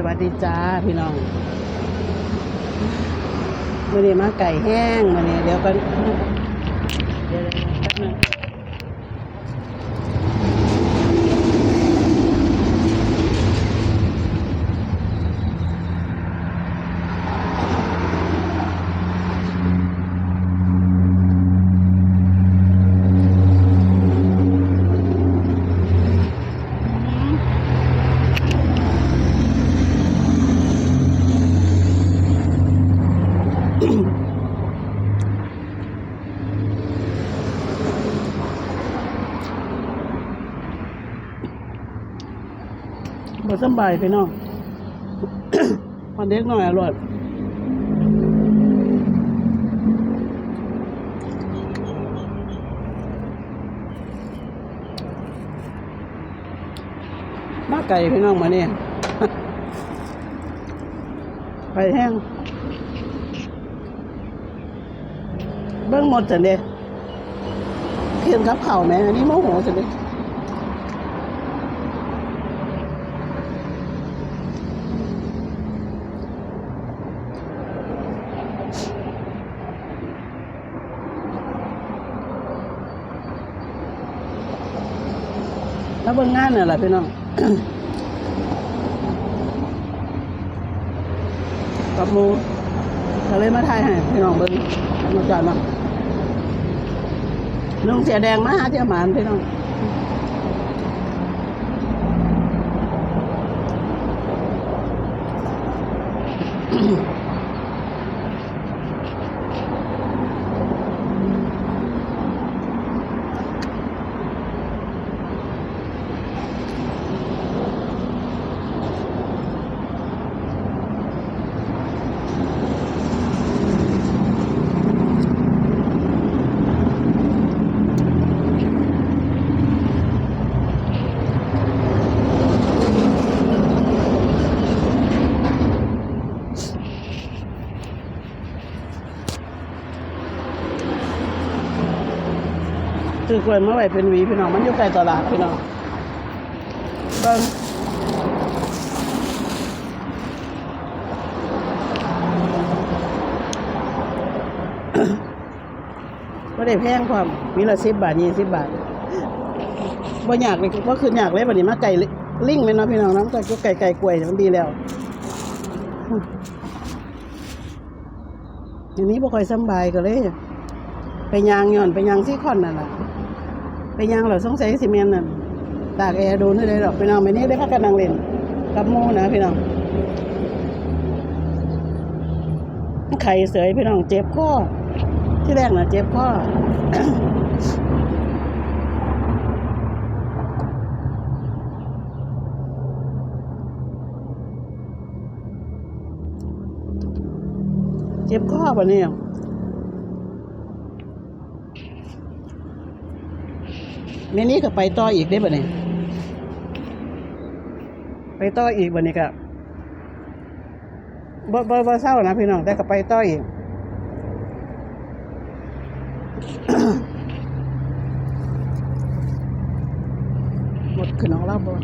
สวัสดีจ้าพี่น้องมื่อนี้มาไก่แห้งมื่อนี้เดี๋ยวก็เดี๋ยวแป๊ บสบายพี่น้องมันเด็กหน่อยอร่อยมาไก่พี่น้องมาเนี่ยไปแห้งเบิ้งหมดจันเด้เพียนกับเข่าแม่อันนี้โมโหจันเด้ แล้วเบิ้งงานน่ะล่ะพี่น้องกับมูก็เลยมาถ่ายให้พี่น้องเบิ้งมาจอดมาลุงเสียแดงมาหาเจ้าหมานพี่น้องซื้ อกล้วยมาไว้เป็นหวีพี่น้องมันอยู่ใกล้ตลาดพี่น้องเบิ้งไม่ได้แพงความมีละสิบบาทยี่สิบบาทบ่อยากเลยก็คืออยากเลยบัดนี้มาไก่ลิงไหมนะพี่น้องน้ำก็ไก่ไก่กล้วยมันดีแล้วอันนี้บ่ค่อยสบายก็เลย ไปยางย่อนไปยางซี่คอนนั่นแหละ ไปยางเหล่าสงสัยซีเมนต์นั่นตากแอร์โดนได้ดอกพี่น้องไปนี่ได้พักกันนั่งเล่นกับมูนะพี่น้องไข่เสยพี่น้องเจ็บคอที่แรกน่ะเจ็บคอเจ็บคอปะเนี่ย เมนี้ก็ไปต่ออีกได้ปะเนี่ยไปต่ออีกบันนี้ก็บ่บ่บ่เศร้านะพี่น้องแต่ก็ไปต่ออีกหมดขึ้นของเราบ่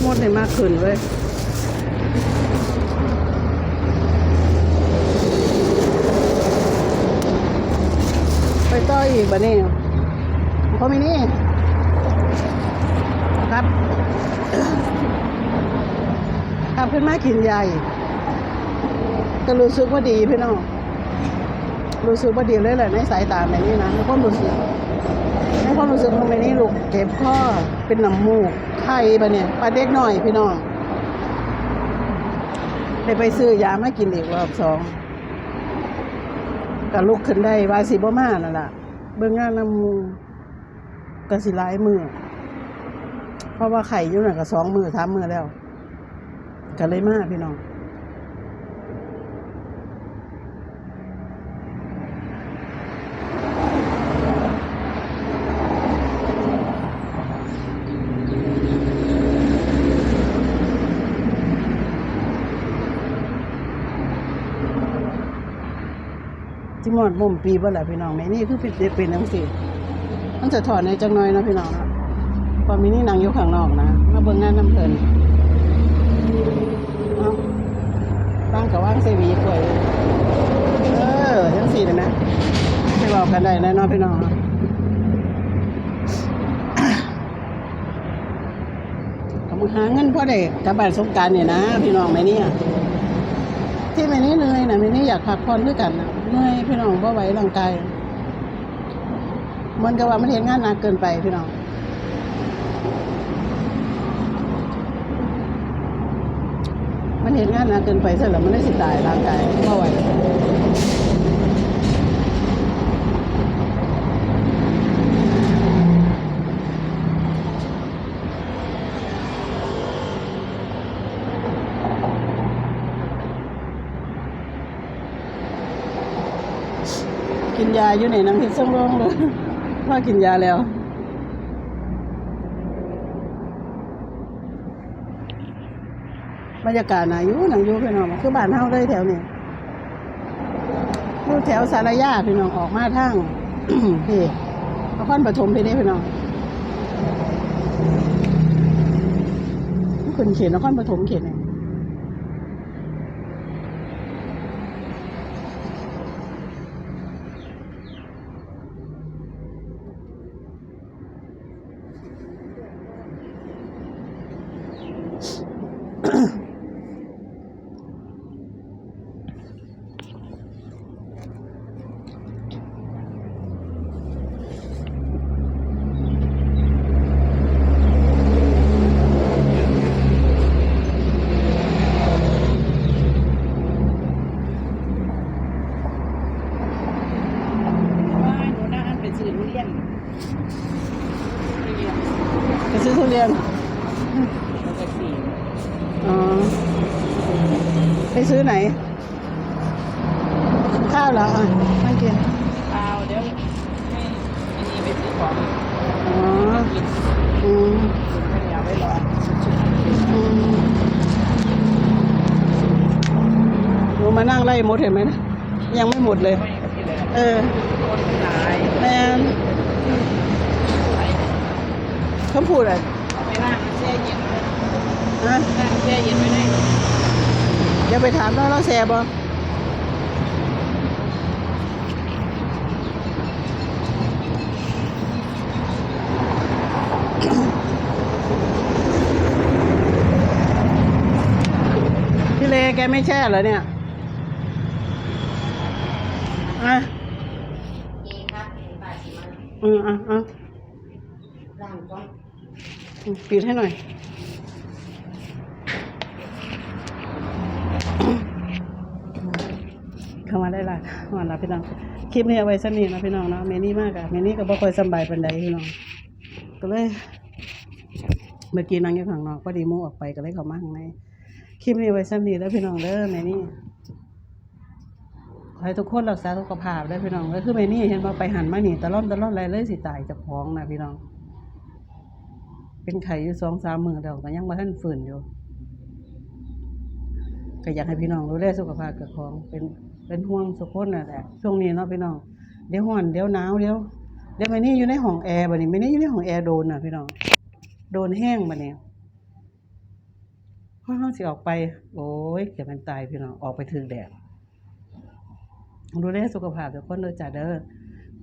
หมดได้มากขึ้นเว้ย ไปต่ ออีกบันนี้พอมีนี่ครับกลับขึ้นมากินยาอีกก็รู้สึกว่าดีพี่น้องรู้สึกว่าดีเลยแหละในสายตาแบบนี้นะในความรู้สึกในความรู้สึกของแบบนี้ลูกเจ็บข้อเป็นน้ำมูกไข้ปะเนี่ยปลาเด็กหน่อยพี่น้องได้ไปซื้อยามากินอีกรอบสองก็ลุกขึ้นได้วาสิบ่มานั่นล่ะ เบิ่งงานนำหมูกะสิหลายมือเพราะว่าไข่อยู่นั่ะก็สองมือสามมือแล้วก็เลยมาพี่น้อง จิหมดมุมปีบ่ล่ะพี่น้องแม่นี่คือเป็นเป็นจังซี่มันจะถอนในจังน้อยเนาะพี่น้องเนาะพอมีนี่นั่งอยู่ข้างนอกนะมาเบิ่งงานน้ำเพลินเอ้าบ้งกับว่างเซวีกล้วยเออจังซี่เลยนะไม่บอกกันได้แน่นอนพี่น้องเนาะเอามาหาเงินพ่อเด็กกลับบ้านสงการเนี่ยนะ พี่น้องแม่นี่ที่แม่นี่ นื่นะไม่นี่อยากพักผ่อนด้วยกันนะเมื่อยพี่น้องบ่ไหวร่างกายมันก็ว่ามันเห็นงานหนักเกินไปพี่น้องมันเห็นงานหนักเกินไปเสร็จแล้วมันได้สิตายร่างกายบ่ไหว ยาอยู่ในน้ำพริกส้มร่องเลยพ่อกินยาแล้วบรรยากาศนายู่หนังยู่พี่น้องคือบ้านเฮาเลยแถวนี้อยู่แถวสารยาพี่น้องออกมาทางพี่นครปฐมพี่เด้พี่น้องขึ้นเขียนนครปฐมเขียนไงว่าหนูน่าอันเป็นซื้อทุเรียน ไปซื้อทุเรียนแท็กซี่อ๋อไปซื้อไหน ข้าวเหรออะไม่กินเปล่าเดี๋ยวให้อันนี้ไปซื้อของอ๋อกินอืมข้าวเหนียวไว้รออืมหนูมานั่งไล่มดเห็นไหมนะยังไม่หมดเลยไม่กับที่เลยเออคนมันหลายแมน เขาพูดอะไรเอาไปนั่งแช่เย็นไว้นะนั่งแช่เย็นไว้ได้อย่าไปถามเราเราแสบบ่พี่เลแกไม่แช่เหรอเนี่ยอะ อืมอะอะร่างก้อนอืมปิดให้หน่อย เข้ามาได้ละมาละพี่น้อง คลิปนี้เอาไว้สนิทนะพี่น้องเนาะเมนี่มากอะเมนี่ก็บ่ค่อยสบายปานใดพี่น้อง ก็เลย เมื่อกี้นั่งอยู่ข้างนอกพอดีหมูออกไปก็เลยเข้ามาข้างใน คลิปนี้ไว้สนิทแล้วพี่น้องเด้อแม่นี่ ให้ทุกคนรักษาสุขภาพได้พี่น้องก็คือแม่นี่เห็นว่าไปหันมาหนีตะล่อนตะล่อนอะไรเลยสิตายจากพ้องนะพี่น้อง เป็นไข่อยู่สองสามมือเดียวก็ยังบ่ทันฝืนอยู่ก็อยากให้พี่น้องดูแลสุขภาพกับของเป็นเป็นห่วงสุขคนน่ะแหละช่วงนี้เนาะพี่น้องเดี๋ยวร้อนเดี๋ยวหนาวเดี๋ยวเดี๋ยวไม่นี่อยู่ในห้องแอร์บัดนี้ไม่นี่อยู่ในห้องแอร์โดนน่ะพี่น้องโดนแห้งบัดนี้พอเขาสิออกไป โอ้ยเกือบเป็นตายพี่น้องออกไปถึงแดด ดูแลสุขภาพทุกคนเด้อจ้ะเด้อ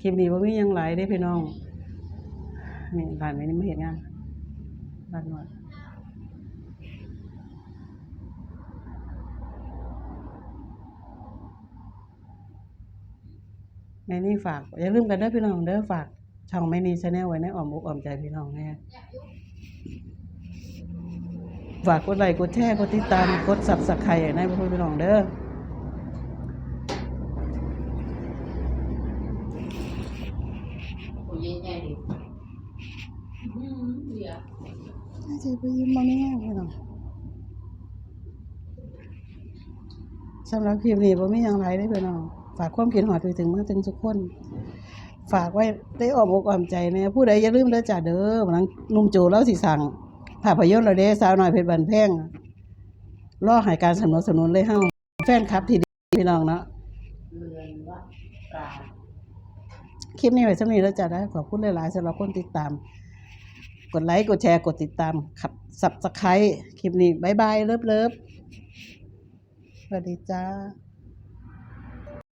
คลิปนี้ว่ามียังไหลายเด้พี่น้องนี่บ้านไม่นี่ไม่เห็นงานบ้านนวดแม่นี่ฝากอย่าลืมกันเด้อพี่น้องเด้อฝากช่องแม่นี่ชาแนลไว้ในอ้อมอกอ้อมใจพี่น้องแน่ฝากกดไลค์กดแชร์กดติดตามกดสับสไครต์ให้พ่อพี่น้องเด้อยใหญ่ดิอืมเดี๋ยว น่าจะไปยิ้มมาไม่ง่ายพี่น้องสำหรับคลิปนี้ผมมีอย่างไรได้อพี่น้องฝากความคิดหอดไปถึงมาถึงทุกคน ฝากไว้ได้อ้อมอกอ้อมใจแน่ผู้ใดอย่าลืมเด้อจ้าเด้อวันนั้นหนุ่มโจแล้วสิสั่งภาพยนตร์เราเด้สาวน้อยเพชรบันแพงรอใหายการสนับสนุนเลยเฮาแฟนคลับที่ดีพี่น้องเนาะเรือนว่าปลาคลิปนี้ไว้สำนี้แล้วจ้ะได้ขอบคุณหลายๆสำหรับคนติดตาม กดไลค์ กดแชร์ กดติดตามขับสับสไครต์คลิปนี้บายบาย เลิฟเลิฟสวัสดีจ้า